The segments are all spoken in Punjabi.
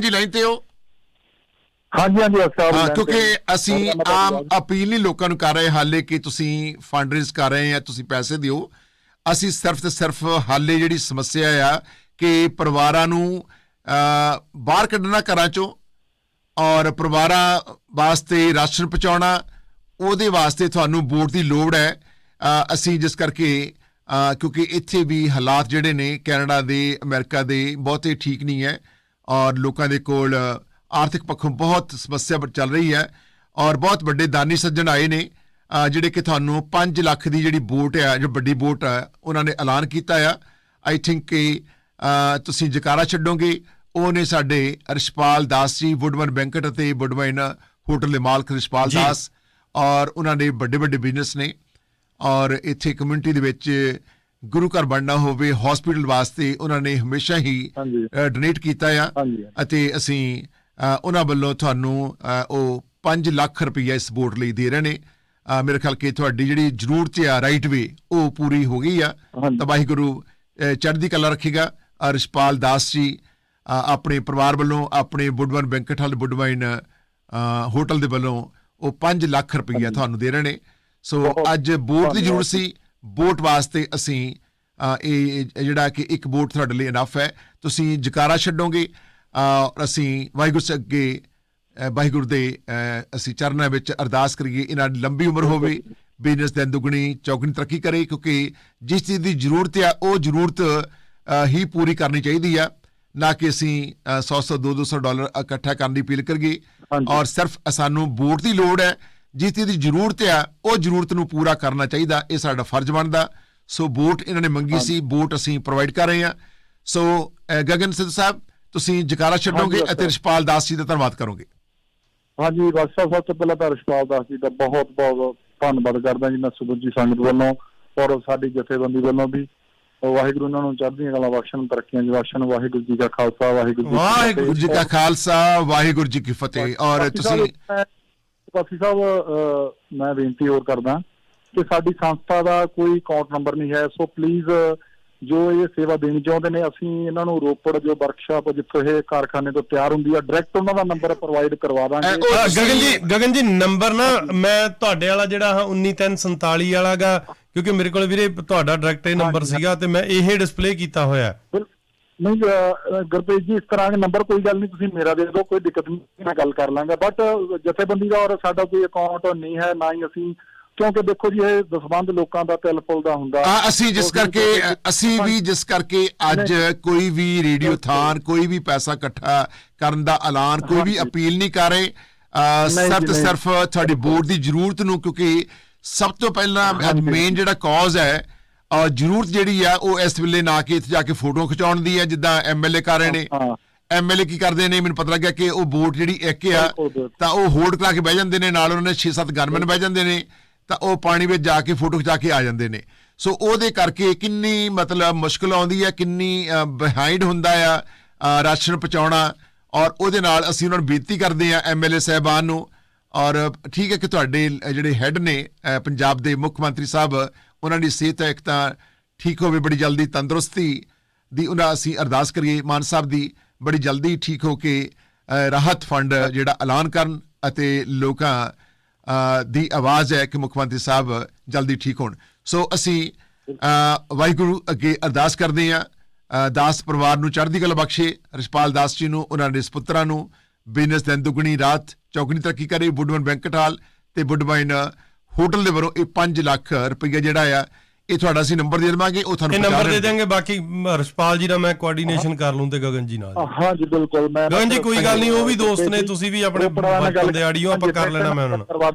ਜੀ ਲਾਈਨ ਤੇ ਹੋ? ਹਾਂਜੀ ਹਾਂਜੀ ਅਫਸਰ ਹਾਂ ਕਿਉਂਕਿ ਅਸੀਂ ਆਮ ਅਪੀਲ ਨਹੀਂ ਲੋਕਾਂ ਨੂੰ ਕਰ ਰਹੇ ਹਾਲੇ ਕਿ ਤੁਸੀਂ ਫੰਡ ਰੇਜ਼ ਕਰ ਰਹੇ ਆ ਤੁਸੀਂ ਪੈਸੇ ਦਿਓ। ਅਸੀਂ ਸਿਰਫ ਤੇ ਸਿਰਫ ਹਾਲੇ ਜਿਹੜੀ ਸਮੱਸਿਆ ਆ ਕਿ ਪਰਿਵਾਰਾਂ ਨੂੰ ਬਾਹਰ ਕੱਢਣਾ ਘਰਾਂ ਚੋਂ ਔਰ ਪਰਿਵਾਰਾਂ ਵਾਸਤੇ ਰਾਸ਼ਨ ਪਹੁੰਚਾਉਣਾ ਉਹਦੇ ਵਾਸਤੇ ਤੁਹਾਨੂੰ ਵੋਟ ਦੀ ਲੋੜ ਹੈ। ਅਸੀਂ ਜਿਸ ਕਰਕੇ ਕਿਉਂਕਿ ਇੱਥੇ ਵੀ ਹਾਲਾਤ ਜਿਹੜੇ ਨੇ ਕੈਨੇਡਾ ਦੇ ਅਮਰੀਕਾ ਦੇ ਬਹੁਤੇ ਠੀਕ ਨਹੀਂ ਹੈ। ਔਰ ਲੋਕਾਂ ਦੇ ਕੋਲ ਆਰਥਿਕ ਪੱਖੋਂ ਬਹੁਤ ਸਮੱਸਿਆ ਚੱਲ ਰਹੀ ਹੈ ਔਰ ਬਹੁਤ ਵੱਡੇ ਦਾਨੀ ਸੱਜਣ ਆਏ ਨੇ ਜਿਹੜੇ ਕਿ ਤੁਹਾਨੂੰ 5 ਲੱਖ ਦੀ ਜਿਹੜੀ ਵੋਟ ਹੈ ਜੋ ਵੱਡੀ ਵੋਟ ਹੈ ਉਹਨਾਂ ਨੇ ਐਲਾਨ ਕੀਤਾ ਆ ਆਈ ਥਿੰਕ ਕਿ ਤੁਸੀਂ ਜਕਾਰਾ ਛੱਡੋਗੇ ਉਹ ਨੇ ਸਾਡੇ ਰਿਸ਼ਪਾਲ ਦਾਸ ਜੀ ਵੁੱਡਮਨ ਬੈਂਕਟ ਅਤੇ ਵੁੱਡਮਨ ਹੋਟਲ ਦੇ ਮਾਲਕ ਰਿਸ਼ਪਾਲ। ਦਾਸ ਔਰ ਉਹਨਾਂ ਦੇ ਵੱਡੇ ਵੱਡੇ ਬਿਜ਼ਨਸ ਨੇ ਔਰ ਇੱਥੇ ਕਮਿਊਨਿਟੀ ਦੇ ਵਿੱਚ ਗੁਰੂ ਘਰ ਬਣਨਾ ਹੋਵੇ ਹਸਪੀਟਲ ਵਾਸਤੇ ਉਹਨਾਂ ਨੇ ਹਮੇਸ਼ਾ ਹੀ। ਡੋਨੇਟ ਕੀਤਾ ਆ। ਅਤੇ ਅਸੀਂ ਉਹਨਾਂ ਵੱਲੋਂ ਤੁਹਾਨੂੰ ਉਹ 5 ਲੱਖ ਰੁਪਈਆ ਇਸ ਵੋਟ ਲਈ ਦੇ ਰਹੇ ਨੇ। ਮੇਰੇ ਖਿਆਲ ਕਿ ਤੁਹਾਡੀ ਜਿਹੜੀ ਜ਼ਰੂਰਤ ਆ ਰਾਈਟ ਵੇ ਉਹ ਪੂਰੀ ਹੋ ਗਈ ਆ। ਹਾਂਜੀ। ਤਾਂ ਵਾਹਿਗੁਰੂ ਅ, ਚੜ੍ਹਦੀ ਕਲਾ ਰੱਖੇਗਾ। ਅ, ਰਿਸ਼ਪਾਲ ਦਾਸ ਜੀ ਆਪਣੇ ਪਰਿਵਾਰ ਵੱਲੋਂ ਆਪਣੇ ਵੁੱਡਵਨ ਬੈਂਕਟ ਹਾਲ ਅ, ਹੋਟਲ ਦੇ ਵੱਲੋਂ ਉਹ 5 ਲੱਖ ਰੁਪਈਆ ਤੁਹਾਨੂੰ ਦੇ ਰਹੇ ਨੇ। ਸੋ ਅੱਜ ਵੋਟ ਦੀ ਜ਼ਰੂਰਤ ਸੀ। ਵੋਟ ਵਾਸਤੇ ਅਸੀਂ ਇਹ ਜਿਹੜਾ ਕਿ ਇੱਕ ਵੋਟ ਤੁਹਾਡੇ ਲਈ ਇਨਫ ਹੈ। ਤੁਸੀਂ ਜਕਾਰਾ ਛੱਡੋਗੇ ਅ, ਅਸੀਂ ਵਾਹਿਗੁਰੂ ਅੱਗੇ ਵਾਹਿਗੁਰੂ ਦੇ ਅਸੀਂ ਚਰਨਾਂ ਵਿੱਚ ਅਰਦਾਸ ਕਰੀਏ ਇਹਨਾਂ ਦੀ ਲੰਬੀ ਉਮਰ ਹੋਵੇ ਬਿਜ਼ਨਸ ਦਿਨ ਦੁਗਣੀ ਚੌਗਣੀ ਤਰੱਕੀ ਕਰੇ ਕਿਉਂਕਿ ਜਿਸ ਚੀਜ਼ ਦੀ ਜ਼ਰੂਰਤ ਆ ਉਹ ਜ਼ਰੂਰਤ ਹੀ ਪੂਰੀ ਕਰਨੀ ਚਾਹੀਦੀ ਆ। ਨਾ ਕਿ ਅਸੀਂ 100 100 200 ਡਾਲਰ ਇਕੱਠਾ ਕਰਨ ਦੀ ਅਪੀਲ ਕਰੀਏ। ਔਰ ਸਿਰਫ ਸਾਨੂੰ ਵੋਟ ਦੀ ਲੋੜ ਹੈ ਚੀਜ਼ ਦੀ ਜ਼ਰੂਰਤ ਆ ਉਹ ਜ਼ਰੂਰਤ ਨੂੰ ਪੂਰਾ ਕਰਨਾ ਚਾਹੀਦਾ ਇਹ ਸਾਡਾ ਫਰਜ਼ ਬਣਦਾ। ਸੋ ਵੋਟ ਇਹਨਾਂ ਨੇ ਮੰਗੀ ਸੀ ਵੋਟ ਅਸੀਂ ਪ੍ਰੋਵਾਈਡ ਕਰ ਰਹੇ ਹਾਂ। ਸੋ ਗਗਨ ਸਿੱਧੂ ਸਾਹਿਬ ਤੁਸੀਂ ਜਕਾਰਾ ਛੱਡੋਗੇ ਅਤੇ ਰਿਸ਼ਪਾਲ ਦਾਸ ਜੀ ਦਾ ਧੰਨਵਾਦ ਕਰੋਗੇ। ਹਾਂਜੀ ਬਾਦਸ਼ਾਹ ਸਭ ਤੋਂ ਪਹਿਲਾਂ ਤਾਂ ਰਿਸ਼ਪਾਲ ਦਾਸ ਜੀ ਦਾ ਬਹੁਤ ਬਹੁਤ ਧੰਨਵਾਦ ਕਰਦਾ ਜੀ ਮੈਂ ਸੁਬੁੱਜੀ ਸੰਗਤ ਵੱਲੋਂ ਔਰ ਸਾਡੀ ਜਥੇਬੰਦੀ ਵੱਲੋਂ ਵੀ। ਵਾਹਿਗੁਰੂ ਉਹਨਾਂ ਨੂੰ ਚੜ੍ਹਦੀਆਂ ਕਲਾ ਬਖਸ਼ਣ ਤਰੱਕੀਆਂ ਬਖਸ਼ਣ ਵਾਹਿਗੁਰੂ ਜੀ ਕਾ ਖਾਲਸਾ ਵਾਹਿਗੁਰੂ ਜੀ ਵਾਹਿਗੁਰੂ ਜੀ। ਕਾ ਖਾਲਸਾ ਵਾਹਿਗੁਰੂ ਜੀ ਕੀ ਫਤਿਹ। ਔਰ ਤੁਸੀਂ ਬਾਕੀ ਸਾਹਿਬ ਮੈਂ ਬੇਨਤੀ ਹੋਰ ਕਰਦਾ ਕਿ ਸਾਡੀ ਸੰਸਥਾ ਦਾ ਕੋਈ ਅਕਾਊਂਟ ਨੰਬਰ ਨਹੀਂ ਹੈ ਸੋ ਪਲੀਜ਼ ਜੋ ਇਹ ਸੇਵਾ ਦੇਣੀ ਚਾਹੁੰਦੇ ਨੇ ਅਸੀਂ ਇਹਨਾਂ ਨੂੰ ਰੋਪੜ ਜੋ ਵਰਕਸ਼ਾਪ ਜਿੱਥੇ ਇਹ ਕਾਰਖਾਨੇ ਤੋਂ ਤਿਆਰ ਹੁੰਦੀ ਆ ਡਾਇਰੈਕਟ ਉਹਨਾਂ ਦਾ ਨੰਬਰ ਪ੍ਰੋਵਾਈਡ ਕਰਵਾ ਦਾਂਗੇ। ਗਗਨ ਜੀ ਗਗਨ ਜੀ ਨੰਬਰ ਨਾ ਮੈਂ ਤੁਹਾਡੇ ਵਾਲਾ ਜਿਹੜਾ ਹਾਂ 19347 ਵਾਲਾਗਾ ਕਿਉਂਕਿ ਮੇਰੇ ਕੋਲ ਵੀਰੇ ਤੁਹਾਡਾ ਡਾਇਰੈਕਟ ਇਹ ਨੰਬਰ ਸੀਗਾ ਤੇ ਮੈਂ ਇਹ ਡਿਸਪਲੇ ਕੀਤਾ ਹੋਇਆ। ਨਹੀਂ ਅਹ, ਗੁਰਪ੍ਰੀਤ ਜੀ ਇਸ ਤਰ੍ਹਾਂ ਦੇ ਨੰਬਰ ਕੋਈ ਗੱਲ ਨਹੀਂ ਤੁਸੀਂ ਮੇਰਾ ਦੇ ਦਿਓ ਕੋਈ ਦਿੱਕਤ ਨਹੀਂ ਮੈਂ ਗੱਲ ਕਰ ਲਾਂਗਾ। ਬਟ ਜਥੇਬੰਦੀ ਦਾ ਔਰ ਸਾਡਾ ਕੋਈ ਅਕਾਊਂਟ ਨਹੀਂ ਹੈ ਨਾ ਹੀ ਅਸੀਂ ਕਿਉਂਕਿ ਦੇਖੋ ਜੀ ਇਹ ਦਸਬੰਦ ਲੋਕਾਂ ਦਾ ਤਿਲ ਫੁੱਲ ਦਾ ਹੁੰਦਾ। ਆ ਅਸੀਂ ਜਿਸ ਕਰਕੇ ਅਸੀਂ ਵੀ ਜਿਸ ਕਰਕੇ ਅੱਜ ਕੋਈ ਵੀ ਰੇਡੀਓ ਥਾਨ ਕੋਈ ਵੀ ਪੈਸਾ ਇਕੱਠਾ ਕਰਨ ਦਾ ਐਲਾਨ ਕੋਈ ਵੀ ਅਪੀਲ ਨਹੀਂ ਕਰ ਰਹੇ ਅਹ, ਨਹੀਂ ਸਿਰਫ ਤੇ ਨਹੀਂ। ਸਿਰਫ ਤੁਹਾਡੀ ਵੋਟ ਦੀ ਜ਼ਰੂਰਤ ਨੂੰ ਕਿਉਂਕਿ ਸਭ ਤੋਂ ਪਹਿਲਾਂ ਅੱਜ ਮੇਨ ਜਿਹੜਾ ਕਾਜ਼ ਹੈ ਜ਼ਰੂਰਤ ਜਿਹੜੀ ਆ ਉਹ ਇਸ ਵੇਲੇ ਨਾ ਕਿ ਇੱਥੇ ਜਾ ਕੇ ਫੋਟੋ ਖਿਚਾਉਣ ਦੀ ਹੈ ਜਿੱਦਾਂ ਐਮਐਲਏ ਕਰ ਰਹੇ ਨੇ। ਐਮਐਲਏ ਕੀ ਕਰਦੇ ਨੇ ਮੈਨੂੰ ਪਤਾ ਲੱਗਿਆ ਕਿ ਉਹ ਵੋਟ ਜਿਹੜੀ ਇੱਕ ਆ। ਤਾਂ ਉਹ ਹੋਲਡ ਕਰਾ ਕੇ ਬਹਿ ਜਾਂਦੇ ਨੇ ਨਾਲ ਉਹਨਾਂ ਨੇ 6-7 ਗਨਮੈਨ ਬਹਿ ਜਾਂਦੇ ਨੇ ਤਾਂ ਉਹ ਪਾਣੀ ਵਿੱਚ ਜਾ ਕੇ ਫੋਟੋ ਖਿਚਾ ਕੇ ਆ ਜਾਂਦੇ ਨੇ ਸੋ ਉਹਦੇ ਕਰਕੇ ਕਿੰਨੀ ਮਤਲਬ ਮੁਸ਼ਕਲ ਆਉਂਦੀ ਹੈ ਕਿੰਨੀ ਬਿਹਾਈਂਡ ਹੁੰਦਾ ਆ ਰਾਸ਼ਨ ਪਹੁੰਚਾਉਣਾ ਔਰ ਉਹਦੇ ਨਾਲ ਅਸੀਂ ਉਹਨਾਂ ਨੂੰ ਬੇਨਤੀ ਕਰਦੇ ਆ ਐਮਐਲਏ ਸਾਹਿਬਾਨ ਨੂੰ ਔਰ ਠੀਕ ਹੈ ਕਿ ਤੁਹਾਡੇ ਜਿਹੜੇ ਹੈੱਡ ਨੇ ਪੰਜਾਬ ਦੇ ਮੁੱਖ ਮੰਤਰੀ ਸਾਹਿਬ ਉਹਨਾਂ ਦੀ ਸਿਹਤ ਇੱਕ ਤਾਂ ਠੀਕ ਹੋਵੇ, ਬੜੀ ਜਲਦੀ ਤੰਦਰੁਸਤੀ ਦੀ ਉਹਨਾਂ ਅਸੀਂ ਅਰਦਾਸ ਕਰੀਏ, ਮਾਨ ਸਾਹਿਬ ਦੀ ਬੜੀ ਜਲਦੀ ਠੀਕ ਹੋ ਕੇ ਰਾਹਤ ਫੰਡ ਜਿਹੜਾ ਐਲਾਨ ਕਰਨ ਅਤੇ ਲੋਕਾਂ ਦੀ ਆਵਾਜ਼ ਹੈ ਕਿ ਮੁੱਖ ਮੰਤਰੀ ਸਾਹਿਬ ਜਲਦੀ ਠੀਕ ਹੋਣ। ਸੋ ਅਸੀਂ ਵਾਹਿਗੁਰੂ ਅੱਗੇ ਅਰਦਾਸ ਕਰਦੇ ਹਾਂ। ਦਾਸ ਪਰਿਵਾਰ ਨੂੰ ਚੜ੍ਹਦੀ ਕਲਾ ਬਖਸ਼ੇ ਰਿਸ਼ਪਾਲ ਦਾਸ ਜੀ ਨੂੰ, ਉਹਨਾਂ ਦੇ ਸੁਪੁੱਤਰਾਂ ਨੂੰ, ਬਿਜ਼ਨਸ ਦਿਨ ਦੁਗਣੀ ਰਾਤ, ਚੌਗਣੀ ਤਰੱਕੀ ਕਰੇ ਵੁੱਡਵਨ ਬੈਂਕਟਾਲ ਤੇ ਵੁੱਡਵਾਈਨ ਹੋਟਲ ਦੇ ਵੱਲੋਂ ਇਹ 5 ਲੱਖ ਰੁਪਏ ਜਿਹੜਾ ਆ ਇਹ ਤੁਹਾਡਾ ਅਸੀਂ ਨੰਬਰ ਦੇ ਦੇਵਾਂਗੇ ਉਹ ਤੁਹਾਨੂੰ ਇਹ ਨੰਬਰ ਦੇ। ਦੇਣਗੇ ਬਾਕੀ ਰਸ਼ਪਾਲ ਜੀ ਨਾਲ ਮੈਂ ਕੋਆਰਡੀਨੇਸ਼ਨ ਕਰ ਲੂੰ ਤੇ ਗਗਨ ਜੀ ਨਾਲ ਹਾਂ ਜੀ ਬਿਲਕੁਲ ਮੈਂ ਗਗਨ ਜੀ, ਕੋਈ ਗੱਲ ਨਹੀਂ, ਉਹ ਵੀ ਦੋਸਤ ਨੇ, ਤੁਸੀਂ ਵੀ ਆਪਣੇ ਬਚਪਨ ਦੇ ਆੜੀਓ, ਆਪਾਂ ਕਰ ਲੈਣਾ ਮੈਂ ਉਹਨਾਂ ਨਾਲ।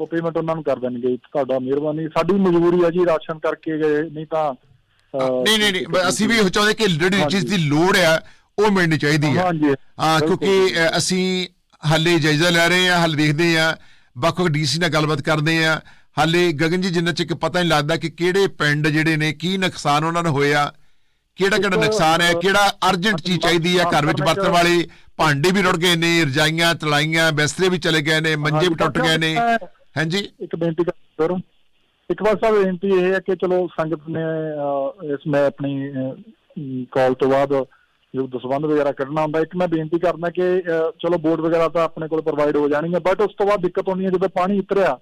ਉਹ ਪੇਮੈਂਟ ਉਹਨਾਂ ਨੂੰ ਕਰ ਦੇਣਗੇ ਤੁਹਾਡਾ ਮਿਹਰਬਾਨੀ ਸਾਡੀ ਮਜਬੂਰੀ ਹੈ ਜੀ ਰਾਸ਼ਨ ਕਰਕੇ ਗਏ ਨਹੀਂ ਤਾਂ ਨਹੀਂ ਨਹੀਂ ਅਸੀਂ ਵੀ ਇਹੋ ਚਾਹੁੰਦੇ ਕਿ ਜਿਹੜੀ ਚੀਜ਼ ਦੀ ਲੋੜ ਆ ਉਹ ਮਿਲਣੀ ਚਾਹੀਦੀ ਹੈ ਹਾਂਜੀ ਹਾਂ। ਕਿਉਂਕਿ ਅਸੀਂ ਹਾਲੇ ਜਾਇਜ਼ਾ ਲੈ ਰਹੇ ਹਾਂ ਹਾਲੇ ਦੇਖਦੇ ਹਾਂ ਵੱਖ ਵੱਖ ਡੀਸੀ ਨਾਲ ਗੱਲਬਾਤ ਕਰਦੇ ਹਾਂ ਹਾਲੇ ਗਗਨ ਜੀ ਜਿੰਨਾ ਚਿਰ ਪਤਾ ਨਹੀਂ ਲੱਗਦਾ ਕਿ ਕਿਹੜੇ ਪਿੰਡ ਜਿਹੜੇ ਨੇ ਕੀ ਨੁਕਸਾਨ ਉਹਨਾਂ ਨੂੰ ਹੋਇਆ ਕਿਹੜਾ ਕਿਹੜਾ ਨੁਕਸਾਨ ਹੈ ਕਿਹੜਾ ਅਰਜੈਂਟ ਚੀਜ਼ ਚਾਹੀਦੀ ਹੈ ਘਰ ਵਿੱਚ ਵਰਤਣ ਵਾਲੇ ਭਾਂਡੇ ਵੀ ਰੁੜ ਗਏ ਨੇ ਰਜਾਈਆਂ ਤਲਾਈਆਂ ਬਿਸਤਰੇ ਵੀ ਚਲੇ ਗਏ ਨੇ ਮੰਜੇ ਵੀ ਟੁੱਟ ਗਏ ਨੇ। ਹਾਂਜੀ? ਇੱਕ ਬੇਨਤੀ ਕਰੋ ਇੱਕ ਵਾਰ ਸਾਹਿਬ ਬੇਨਤੀ ਇਹ ਹੈ ਕਿ ਚਲੋ ਸੰਗਤ ਨੇ ਇਸ ਮੈਂ ਆਪਣੀ ਕਾਲ ਤੋਂ ਬਾਅਦ ਜੋ ਦਸਵੰਧ ਵਗੈਰਾ ਕੱਢਣਾ ਹੁੰਦਾ ਇੱਕ ਮੈਂ ਬੇਨਤੀ ਕਰਦਾ ਕਿ ਚਲੋ ਬੋਰਡ ਵਗੈਰਾ ਤਾਂ ਆਪਣੇ ਕੋਲ ਪ੍ਰੋਵਾਈਡ ਹੋ ਜਾਣਗੀਆਂ ਬਟ ਉਸ ਤੋਂ ਬਾਅਦ ਦਿੱਕਤ ਆਉਂਦੀ ਹੈ ਜਦੋਂ ਪਾਣੀ ਉਤਰਿਆ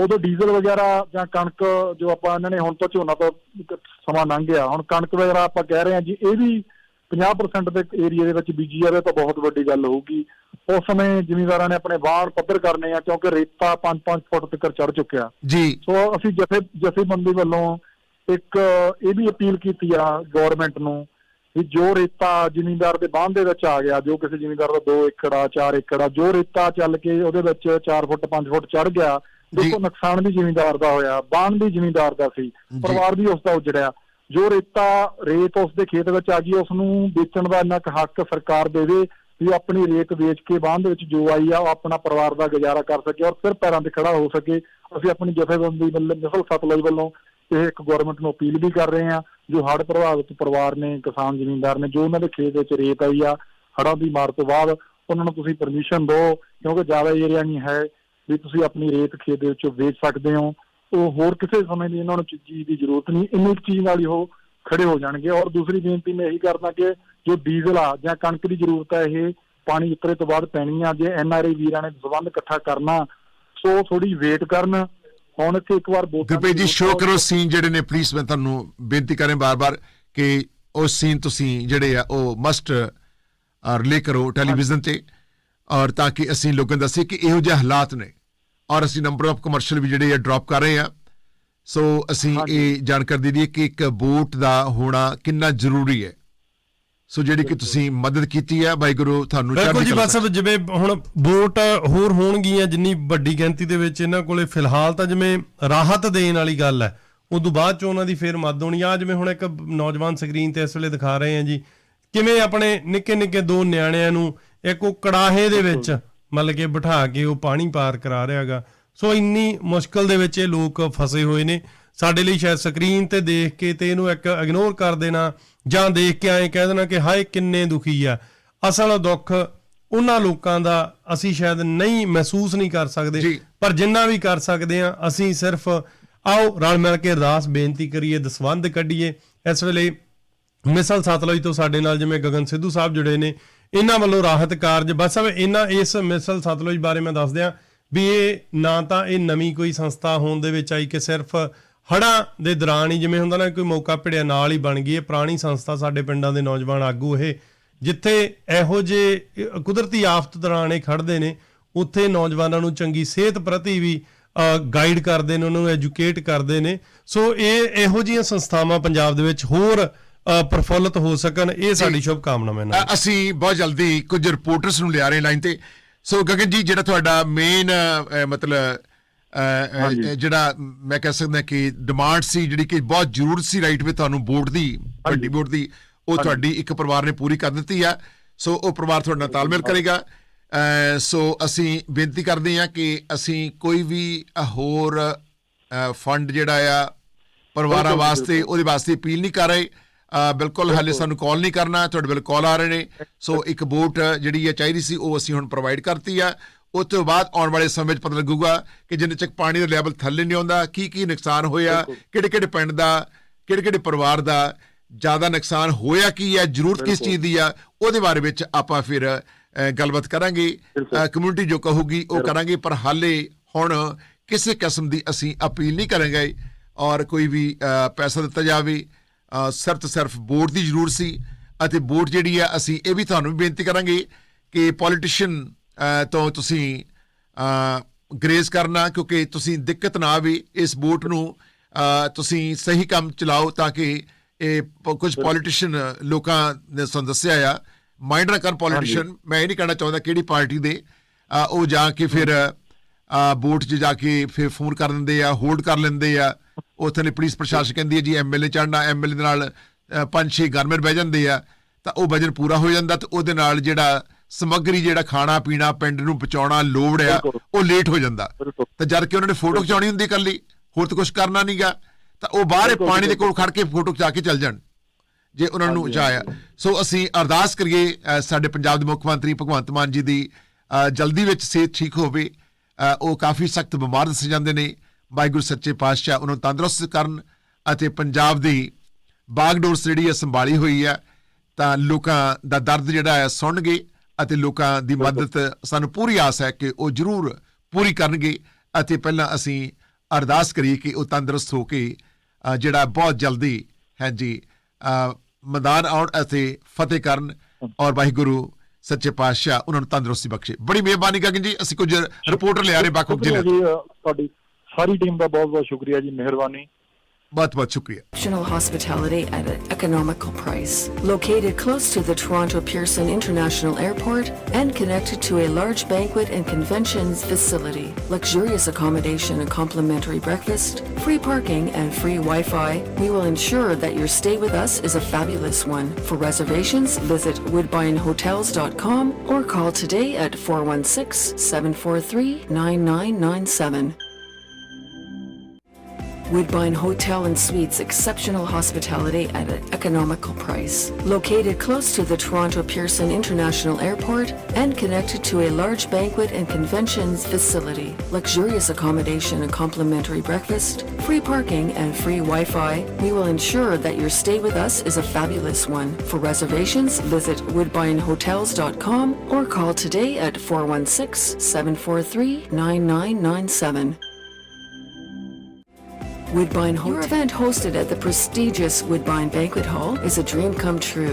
ਉਦੋਂ ਡੀਜ਼ਲ ਵਗੈਰਾ ਜਾਂ ਕਣਕ ਜੋ ਆਪਾਂ ਇਹਨਾਂ ਨੇ ਹੁਣ ਤਾਂ ਝੋਨਾ ਤੋਂ ਸਮਾਂ ਲੰਘ ਗਿਆ ਹੁਣ ਕਣਕ ਵਗੈਰਾ ਆਪਾਂ ਕਹਿ ਰਹੇ ਹਾਂ ਜੀ ਇਹ ਵੀ 50% ਦੇ ਏਰੀਆ ਦੇ ਵਿੱਚ ਬੀਜੀ ਜਾਵੇ ਤਾਂ ਬਹੁਤ ਵੱਡੀ ਗੱਲ ਹੋਊਗੀ। ਉਸ ਸਮੇਂ ਜ਼ਿਮੀਂਦਾਰਾਂ ਨੇ ਆਪਣੇ ਵਾਹਣ ਪੱਧਰ ਕਰਨੇ ਆ ਕਿਉਂਕਿ ਰੇਤਾ 5-5 ਫੁੱਟ ਤੱਕ ਚੜ ਚੁੱਕਿਆ। ਜੀ। ਸੋ ਅਸੀਂ ਜਥੇ ਜਥੇਬੰਦੀ ਵੱਲੋਂ ਇੱਕ ਇਹ ਵੀ ਅਪੀਲ ਕੀਤੀ ਆ ਗਵਰਨਮੈਂਟ ਨੂੰ ਵੀ ਜੋ ਰੇਤਾ ਜ਼ਿਮੀਂਦਾਰ ਦੇ ਬਾਂਹ ਦੇ ਵਿੱਚ ਆ ਗਿਆ ਜੋ ਕਿਸੇ ਜ਼ਿਮੀਂਦਾਰ ਦਾ 2 ਏਕੜ ਆ 4 ਏਕੜ ਆ ਜੋ ਰੇਤਾ ਚੱਲ ਕੇ ਉਹਦੇ ਵਿੱਚ 4 ਫੁੱਟ 5 ਫੁੱਟ ਚੜ ਗਿਆ ਦੇਖੋ ਨੁਕਸਾਨ ਵੀ ਜ਼ਿਮੀਂਦਾਰ ਦਾ ਹੋਇਆ ਬਾਂਹ ਵੀ ਜ਼ਿਮੀਂਦਾਰ ਦਾ ਸੀ ਪਰਿਵਾਰ ਵੀ ਉਸ ਦਾ ਉਜੜਿਆ। ਜੋ ਰੇਤਾ ਰੇਤ ਉਸ ਦੇ ਖੇਤ ਵਿੱਚ ਆ ਗਈ ਉਸ ਨੂੰ ਵੇਚਣ ਦਾ ਇੰਨਾ ਕੁ ਹੱਕ ਸਰਕਾਰ ਦੇਵੇ ਵੀ ਆਪਣੀ ਰੇਤ ਵੇਚ ਕੇ ਦੇ ਵਿੱਚ ਜੋ ਆਈ ਆ ਉਹ ਆਪਣਾ ਪਰਿਵਾਰ ਦਾ ਗੁਜ਼ਾਰਾ ਕਰ ਸਕੇ ਔਰ ਫਿਰ ਪੈਰਾਂ ਤੇ ਖੜਾ ਹੋ ਸਕੇ। ਅਸੀਂ ਆਪਣੀ ਜਥੇਬੰਦੀ ਵੱਲੋਂ ਮਿਸਲ ਸਤਲੁਜ ਵੱਲੋਂ ਇਹ ਇੱਕ ਗਵਰਨਮੈਂਟ ਨੂੰ ਅਪੀਲ ਵੀ ਕਰ ਰਹੇ ਹਾਂ ਜੋ ਹੜ੍ਹ ਪ੍ਰਭਾਵਿਤ ਪਰਿਵਾਰ ਨੇ, ਕਿਸਾਨ ਜ਼ਿਮੀਂਦਾਰ ਨੇ, ਜੋ ਉਹਨਾਂ ਦੇ ਖੇਤ ਵਿੱਚ ਰੇਤ ਆਈ ਆ, ਹੜ੍ਹਾਂ ਦੀ ਮਾਰ ਤੋਂ ਬਾਅਦ ਉਹਨਾਂ ਨੂੰ ਤੁਸੀਂ ਪਰਮਿਸ਼ਨ ਦਿਓ, ਕਿਉਂਕਿ ਜ਼ਿਆਦਾ ਏਰੀਆ ਨਹੀਂ ਹੈ ਵੀ ਤੁਸੀਂ ਆਪਣੀ ਰੇਤ ਖੇਤ ਦੇ ਵਿੱਚੋਂ ਵੇਚ ਸਕਦੇ ਹੋ। ਉਹ ਹੋਰ ਕਿਸੇ ਸਮੇਂ ਦੀ ਇਹਨਾਂ ਨੂੰ ਚੀਜ਼ ਦੀ ਜ਼ਰੂਰਤ ਨਹੀਂ, ਇੰਨੀ ਕੁ ਚੀਜ਼ ਨਾਲ ਹੀ ਉਹ ਖੜੇ ਹੋ ਜਾਣਗੇ। ਔਰ ਦੂਸਰੀ ਬੇਨਤੀ ਮੈਂ ਇਹੀ ਕਰਦਾ ਕਿ ਜੋ ਡੀਜ਼ਲ ਆ ਜਾਂ ਕਣਕ ਦੀ ਜ਼ਰੂਰਤ ਹੈ ਇਹ ਪਾਣੀ ਉਤਰੇ ਤੋਂ ਬਾਅਦ ਪੈਣੀ ਆ। ਜੇ ਐਨਆਰਆਈ ਵੀਰਾਂ ਨੇ ਸਬੰਧ ਇਕੱਠਾ ਕਰਨਾ, ਸੋ ਥੋੜੀ ਵੇਟ ਕਰਨ। ਹੁਣ ਇੱਥੇ ਇੱਕ ਵਾਰ ਵੋਟਾਂ ਗੁਰਪ੍ਰੀਤ ਜੀ ਸ਼ੋਅ ਕਰੋ ਸੀਨ ਜਿਹੜੇ ਨੇ ਪਲੀਜ਼ ਮੈਂ ਤੁਹਾਨੂੰ ਬੇਨਤੀ ਕਰਾਂ ਬਾਰ-ਬਾਰ ਕਿ ਉਹ ਸੀਨ ਤੁਸੀਂ ਜਿਹੜੇ ਆ ਉਹ ਮਸਟ ਰਿਲੇ ਕਰੋ ਟੈਲੀਵਿਜ਼ਨ ਤੇ। ਔਰ ਤਾਂ ਕਿ ਅਸੀਂ ਲੋਕਾਂ ਨੂੰ ਦੱਸੀਏ ਕਿ ਇਹੋ ਜਿਹੇ ਹਾਲਾਤ ਨੇ। ਔਰ ਅਸੀਂ ਨੰਬਰ ਆਫ ਕਮਰਸ਼ੀਅਲ ਵੀ ਜਿਹੜੇ ਆ ਡ੍ਰੌਪ ਕਰ ਰਹੇ ਆ। ਸੋ ਅਸੀਂ ਇਹ ਜਾਣਕਾਰੀ ਦੇ ਦਈਏ ਕਿ ਇੱਕ ਵੋਟ ਦਾ ਹੋਣਾ ਕਿੰਨਾ ਜ਼ਰੂਰੀ ਹੈ। ਸੋ ਜਿਹੜੀ ਕਿ ਤੁਸੀਂ ਮਦਦ ਕੀਤੀ ਹੈ ਬਾਈ ਗੁਰੂ ਤੁਹਾਨੂੰ ਬਿਲਕੁਲ ਜੀ ਬਸ ਜਿਵੇਂ ਹੁਣ ਵੋਟ ਹੋਰ ਹੋਣਗੀਆਂ ਜਿੰਨੀ ਵੱਡੀ ਗਿਣਤੀ ਦੇ ਵਿੱਚ ਇਹਨਾਂ ਕੋਲੇ ਫਿਲਹਾਲ ਤਾਂ ਜਿਵੇਂ ਰਾਹਤ ਦੇਣ ਵਾਲੀ ਗੱਲ ਹੈ ਉਦੋਂ ਬਾਅਦ ਚ ਉਹਨਾਂ ਦੀ ਫੇਰ ਮਦਦ ਹੋਣੀ। ਆ ਜਿਵੇਂ ਹੁਣ ਇੱਕ ਨੌਜਵਾਨ ਸਕਰੀਨ ਤੇ ਇਸ ਵੇਲੇ ਦਿਖਾ ਰਹੇ ਆ ਜੀ ਕਿਵੇਂ ਆਪਣੇ ਨਿੱਕੇ ਨਿੱਕੇ ਦੋ ਨਿਆਣਿਆਂ ਨੂੰ ਇੱਕ ਉਹ ਕੜਾਹੇ ਦੇ ਵਿੱਚ ਮਤਲਬ ਕਿ ਬਿਠਾ ਕੇ ਉਹ ਪਾਣੀ ਪਾਰ ਕਰਾ ਰਿਹਾਗਾ ਸੋ ਇੰਨੀ ਮੁਸ਼ਕਲ ਦੇ ਵਿੱਚ ਇਹ ਲੋਕ ਫਸੇ ਹੋਏ ਨੇ। ਸਾਡੇ ਲਈ ਸ਼ਾਇਦ ਸਕਰੀਨ ਤੇ ਦੇਖ ਕੇ ਤੇ ਇਹਨੂੰ ਇੱਕ ਇਗਨੋਰ ਕਰ ਦੇਣਾ ਜਾਂ ਦੇਖ ਕੇ ਐਂ ਕਹਿ ਦੇਣਾ ਕਿ ਹਾਏ ਕਿੰਨੇ ਦੁਖੀ ਆ ਅਸਲ ਦੁੱਖ ਉਹਨਾਂ ਲੋਕਾਂ ਦਾ ਅਸੀਂ ਸ਼ਾਇਦ ਨਹੀਂ ਮਹਿਸੂਸ ਨਹੀਂ ਕਰ ਸਕਦੇ। ਪਰ ਜਿੰਨਾ ਵੀ ਕਰ ਸਕਦੇ ਆ ਅਸੀਂ ਸਿਰਫ ਆਓ ਰਲ ਮਿਲ ਕੇ ਅਰਦਾਸ ਬੇਨਤੀ ਕਰੀਏ ਦਸਵੰਦ ਕੱਢੀਏ ਇਸ ਵੇਲੇ ਮਿਸਲ ਸਤਲੁਜ ਤੋਂ ਸਾਡੇ ਨਾਲ ਜਿਵੇਂ ਗਗਨ ਸਿੱਧੂ ਸਾਹਿਬ ਜੁੜੇ ਨੇ ਇਹਨਾਂ ਵੱਲੋਂ ਰਾਹਤ ਕਾਰਜ ਬਸ ਸਭ ਇਹਨਾਂ ਇਸ ਮਿਸਲ ਸਤਲੁਜ ਬਾਰੇ ਮੈਂ ਦੱਸ ਦਿਆਂ ਵੀ ਇਹ ਨਾ ਤਾਂ ਇਹ ਨਵੀਂ ਕੋਈ ਸੰਸਥਾ ਹੋਣ ਦੇ ਵਿੱਚ ਆਈ ਕਿ ਸਿਰਫ ਹੜਾਂ ਦੇ ਦੌਰਾਨ ਹੀ ਜਿਵੇਂ ਹੁੰਦਾ ਨਾ ਕੋਈ ਮੌਕਾ ਭਿੜਿਆ ਨਾਲ ਹੀ ਬਣ ਗਈ ਇਹ ਪੁਰਾਣੀ ਸੰਸਥਾ ਸਾਡੇ ਪਿੰਡਾਂ ਦੇ ਨੌਜਵਾਨ ਆਗੂ ਇਹ ਜਿੱਥੇ ਇਹੋ ਜੇ ਕੁਦਰਤੀ ਆਫਤ ਦੌਰਾਨ ਇਹ ਖੜਦੇ ਨੇ ਉੱਥੇ ਨੌਜਵਾਨਾਂ ਨੂੰ ਚੰਗੀ ਸਿਹਤ ਪ੍ਰਤੀ ਵੀ ਗਾਈਡ ਕਰਦੇ ਨੇ ਉਹਨਾਂ ਨੂੰ ਐਜੂਕੇਟ ਕਰਦੇ ਨੇ। ਸੋ ਇਹ ਇਹੋ ਜਿਹੀਆਂ ਸੰਸਥਾਵਾਂ ਪੰਜਾਬ ਦੇ ਵਿੱਚ ਹੋਰ ਪ੍ਰਫੁੱਲਤ ਹੋ ਸਕਣ ਇਹ ਸਾਡੀ ਸ਼ੁਭ ਕਾਮਨਾ ਮੈਂ ਅ- ਅਸੀਂ ਬਹੁਤ ਜਲਦੀ ਕੁਝ ਰਿਪੋਰਟਰਸ ਨੂੰ ਲਿਆ ਰਹੇ ਲਾਈਨ ਤੇ। ਸੋ ਗਗਨ ਜੀ ਜਿਹੜਾ ਤੁਹਾਡਾ ਮੇਨ ਮਤਲਬ ਜਿਹੜਾ ਮੈਂ ਕਹਿ ਸਕਦਾ ਕਿ ਡਿਮਾਂਡ ਸੀ ਜਿਹੜੀ ਕਿ ਬਹੁਤ ਜ਼ਰੂਰਤ ਸੀ ਰਾਈਟ ਵੇ ਤੁਹਾਨੂੰ ਵੋਟ ਦੀ ਵੱਡੀ ਵੋਟ ਦੀ ਉਹ ਤੁਹਾਡੀ ਇੱਕ ਪਰਿਵਾਰ ਨੇ ਪੂਰੀ ਕਰ ਦਿੱਤੀ ਆ। ਸੋ ਉਹ ਪਰਿਵਾਰ ਤੁਹਾਡੇ ਨਾਲ ਤਾਲਮੇਲ ਕਰੇਗਾ। ਸੋ ਅਸੀਂ ਬੇਨਤੀ ਕਰਦੇ ਹਾਂ ਕਿ ਅਸੀਂ ਕੋਈ ਵੀ ਹੋਰ ਫੰਡ ਜਿਹੜਾ ਆ ਪਰਿਵਾਰਾਂ ਵਾਸਤੇ ਉਹਦੇ ਵਾਸਤੇ ਅਪੀਲ ਨਹੀਂ ਕਰ ਰਹੇ। ਬਿਲਕੁਲ ਹਾਲੇ ਸਾਨੂੰ ਕਾਲ ਨਹੀਂ ਕਰਨਾ ਤੁਹਾਡੇ ਵੱਲ ਕਾਲ ਆ ਰਹੇ ਨੇ। ਸੋ ਇੱਕ ਵੋਟ ਜਿਹੜੀ ਹੈ ਚਾਹੀਦੀ ਸੀ ਉਹ ਅਸੀਂ ਹੁਣ ਪ੍ਰੋਵਾਈਡ ਕਰਤੀ ਆ। ਉਸ ਤੋਂ ਬਾਅਦ ਆਉਣ ਵਾਲੇ ਸਮੇਂ 'ਚ ਪਤਾ ਲੱਗੂਗਾ ਕਿ ਜਿੰਨੇ ਚੱਕ ਪਾਣੀ ਦਾ ਲੈਵਲ ਥੱਲੇ ਨਹੀਂ ਆਉਂਦਾ ਕੀ ਕੀ ਨੁਕਸਾਨ ਹੋਇਆ ਕਿਹੜੇ ਕਿਹੜੇ ਪਿੰਡ ਦਾ ਕਿਹੜੇ ਕਿਹੜੇ ਪਰਿਵਾਰ ਦਾ ਜ਼ਿਆਦਾ ਨੁਕਸਾਨ ਹੋਇਆ ਕੀ ਹੈ ਜ਼ਰੂਰਤ ਕਿਸ ਚੀਜ਼ ਦੀ ਆ ਉਹਦੇ ਬਾਰੇ ਵਿੱਚ ਆਪਾਂ ਫਿਰ ਗੱਲਬਾਤ ਕਰਾਂਗੇ। ਕਮਿਊਨਿਟੀ ਜੋ ਕਹੂਗੀ ਉਹ ਕਰਾਂਗੇ ਪਰ ਹਾਲੇ ਹੁਣ ਕਿਸੇ ਕਿਸਮ ਦੀ ਅਸੀਂ ਅਪੀਲ ਨਹੀਂ ਕਰਾਂਗੇ ਔਰ ਕੋਈ ਵੀ ਪੈਸਾ ਦਿੱਤਾ ਜਾਵੇ ਸਿਰਫ ਸਿਰਫ ਵੋਟ ਦੀ ਜ਼ਰੂਰਤ ਸੀ ਅਤੇ ਵੋਟ ਜਿਹੜੀ ਆ ਅਸੀਂ ਇਹ ਵੀ ਤੁਹਾਨੂੰ ਵੀ ਬੇਨਤੀ ਕਰਾਂਗੇ ਕਿ ਪੋਲੀਟੀਸ਼ੀਅਨ ਤੋਂ ਤੁਸੀਂ ਗ੍ਰੇਸ ਕਰਨਾ ਕਿਉਂਕਿ ਤੁਸੀਂ ਦਿੱਕਤ ਨਾ ਆਵੇ ਇਸ ਵੋਟ ਨੂੰ ਤੁਸੀਂ ਸਹੀ ਕੰਮ ਚਲਾਓ ਤਾਂ ਕਿ ਇਹ ਕੁਝ ਪੋਲੀਟੀਸ਼ੀਅਨ ਲੋਕਾਂ ਨੇ ਸਾਨੂੰ ਦੱਸਿਆ ਆ। ਮਾਈਂਡ ਨਾ ਕਰਨ ਪੋਲੀਟੀਸ਼ੀਅਨ ਮੈਂ ਇਹ ਨਹੀਂ ਕਹਿਣਾ ਚਾਹੁੰਦਾ ਕਿਹੜੀ ਪਾਰਟੀ ਦੇ। ਉਹ ਜਾ ਕੇ ਫਿਰ ਵੋਟ 'ਚ ਜਾ ਕੇ ਫਿਰ ਫੋਨ ਕਰ ਦਿੰਦੇ ਆ ਹੋਲਡ ਕਰ ਲੈਂਦੇ ਆ। ਉੱਥੇ ਨੇ ਪੁਲਿਸ ਪ੍ਰਸ਼ਾਸਨ ਕਹਿੰਦੀ ਹੈ ਜੀ ਐਮਐਲਏ ਚੜਨਾ ਐਮਐਲਏ ਦੇ ਨਾਲ ਪੰਜ ਛੇ ਗਨਮੈਨ ਬਹਿ ਜਾਂਦੇ ਆ। ਤਾਂ ਉਹ ਵਜਨ ਪੂਰਾ ਹੋ ਜਾਂਦਾ ਤੇ ਉਹਦੇ ਨਾਲ ਜਿਹੜਾ ਸਮੱਗਰੀ ਜਿਹੜਾ ਖਾਣਾ ਪੀਣਾ ਪਿੰਡ ਨੂੰ ਪਹੁੰਚਾਉਣਾ ਲੋੜ ਆ। ਉਹ ਲੇਟ ਹੋ ਜਾਂਦਾ। ਤੇ ਜਦ ਕਿ ਉਹਨਾਂ ਨੇ ਫੋਟੋ ਖਿਚਾਉਣੀ ਹੁੰਦੀ ਇਕੱਲੀ ਹੋਰ ਤਾਂ ਕੁਝ ਕਰਨਾ ਨਹੀਂਗਾ। ਤਾਂ ਉਹ ਬਾਹਰ ਪਾਣੀ ਦੇ ਕੋਲ ਖੜ ਕੇ ਫੋਟੋ ਖਿਚਾ ਕੇ ਚੱਲ ਜਾਣ ਜੇ ਉਹਨਾਂ ਨੂੰ ਚਾਹਿਆ ਸੋ ਅਸੀਂ ਅਰਦਾਸ ਕਰੀਏ ਸਾਡੇ ਪੰਜਾਬ ਦੇ ਮੁੱਖ ਮੰਤਰੀ ਭਗਵੰਤ ਮਾਨ ਜੀ ਦੀ ਜਲਦੀ ਵਿੱਚ ਸਿਹਤ ਠੀਕ ਹੋਵੇ। ਉਹ ਕਾਫੀ ਸਖਤ ਬਿਮਾਰ ਦੱਸੇ ਜਾਂਦੇ ਨੇ। ਵਾਹਿਗੁਰੂ ਸੱਚੇ ਪਾਤਸ਼ਾਹ ਉਹਨਾਂ ਨੂੰ ਤੰਦਰੁਸਤ ਕਰਨ ਅਤੇ ਪੰਜਾਬ ਦੀ ਬਾਗਡੋਰ ਜਿਹੜੀ ਹੈ ਸੰਭਾਲੀ ਹੋਈ ਹੈ ਤਾਂ ਲੋਕਾਂ ਦਾ ਦਰਦ ਜਿਹੜਾ ਹੈ ਸੁਣਨਗੇ। ਅਤੇ ਲੋਕਾਂ ਦੀ ਮਦਦ ਸਾਨੂੰ ਪੂਰੀ ਆਸ ਹੈ ਕਿ ਉਹ ਜ਼ਰੂਰ ਪੂਰੀ ਕਰਨਗੇ ਅਤੇ ਪਹਿਲਾਂ ਅਸੀਂ ਅਰਦਾਸ ਕਰੀਏ ਕਿ ਉਹ ਤੰਦਰੁਸਤ ਹੋ ਕੇ ਜਿਹੜਾ ਬਹੁਤ ਜਲਦੀ ਹੈ ਜੀ ਮੈਦਾਨ ਆਉਣ ਅਤੇ ਫਤਿਹ ਕਰਨ ਔਰ ਵਾਹਿਗੁਰੂ ਸੱਚੇ ਪਾਤਸ਼ਾਹ ਉਹਨਾਂ ਨੂੰ ਤੰਦਰੁਸਤੀ ਬਖਸ਼ੇ। ਬੜੀ ਮਿਹਰਬਾਨੀ ਗਗਨ ਜੀ ਅਸੀਂ ਕੁਝ ਰਿਪੋਰਟਰ ਲਿਆ ਰਹੇ ਸ਼ੁਕਰੀਆ ਜ਼ਿਲ੍ਹੇ ਤੁਹਾਡੀ ਸਾਰੀ ਟੀਮ ਦਾ ਬਹੁਤ ਬਹੁਤ ਸ਼ੁਕਰੀਆ ਜੀ ਮਿਹਰਬਾਨੀ। बहुत बहुत शुक्रिया Optional hospitality at an economical price. Located close to the Toronto Pearson International Airport and connected to a large banquet and conventions facility, luxurious accommodation and complimentary breakfast, free parking and free Wi-Fi, we will ensure that your stay with us is a fabulous one. For reservations, visit woodbinehotels.com or call today at 416-743-9997. Woodbine Hotel and Suites exceptional hospitality at an economical price. Located close to the Toronto Pearson International Airport and connected to a large banquet and conventions facility. Luxurious accommodation and complimentary breakfast, free parking and free Wi-Fi. We will ensure that your stay with us is a fabulous one. For reservations, visit woodbinehotels.com or call today at 416-743-9997. Woodbine Hotel. Your event hosted at the prestigious Woodbine Banquet Hall is a dream come true.